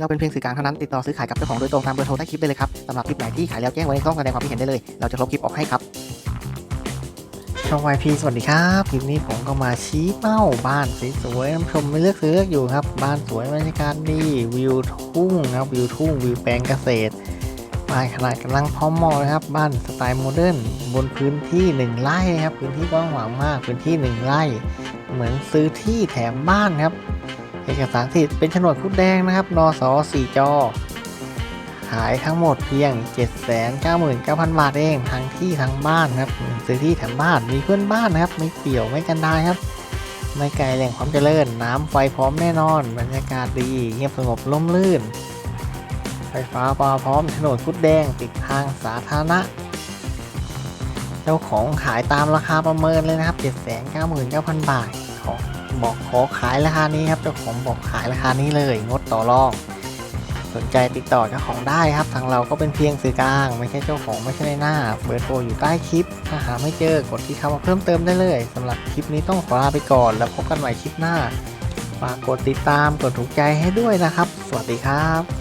เราเป็นเพียงสื่อกลางเท่านั้นติดต่อซื้อขายกับเจ้าของโดยตรงตามเบอร์โทรใต้คลิปได้เลยครับสำหรับคลิปไหนที่ขายแล้วแจ้งไว้ในช่องแสดงความคิดเห็นได้เลย เราจะลบคลิปออกให้ครับช่องวายพีสวัสดีครับคลิปนี้ผมก็มาชี้เป้าบ้านสวยๆน้ำชมไม่เลือกซื้อเลือกอยู่ครับ บ้านสวยบรรยากาศดีวิวทุ่งนะครับวิวทุ่งวิวแปลงเกษตรบ้านขนาดกำลังพร้อมมาะนะครับ บ้านสไตล์โมเดิร์นบนพื้นที่ 1ไร่ครับ พื้นที่กว้างขวางมากพื้นที่ 1 ไร่ เหมือนซื้อที่แถมบ้านครับ เอกสารสิทธิ์เป็นโฉนดคุดแดงนะครับ นส4จอ ขายทั้งหมดเพียง 799,000 บาทเองทั้งที่ทั้งบ้านครับซื้อที่แถมบ้านมีเพื่อนบ้านนะครับ ไม่เปี่ยวไม่กันดารครับ ไม่ไกลแหล่งความเจริญ น้ำไฟพร้อมแน่นอน บรรยากาศดีเงียบสงบร่มรื่น ไฟฟ้าปาพร้อมโฉนดคุดแดงติดทางสาธารณะเจ้าของขายตามราคาประเมินเลยนะครับ 799,000 บาท บอกขอขายราคานี้ครับเจ้าของบอกขายราคานี้เลย งดต่อรอง สนใจติดต่อเจ้าของได้ครับ ทางเราก็เป็นเพียงสื่อกลาง ไม่ใช่เจ้าของไม่ใช่ในหน้า เบอร์โทรอยู่ใต้คลิป ถ้าหาไม่เจอกดที่คำว่าเพิ่มเติมได้เลยสำหรับคลิปนี้ต้องขอลาไปก่อน แล้วพบกันใหม่คลิปหน้าฝากกดติดตามกดถูกใจให้ด้วยนะครับ สวัสดีครับ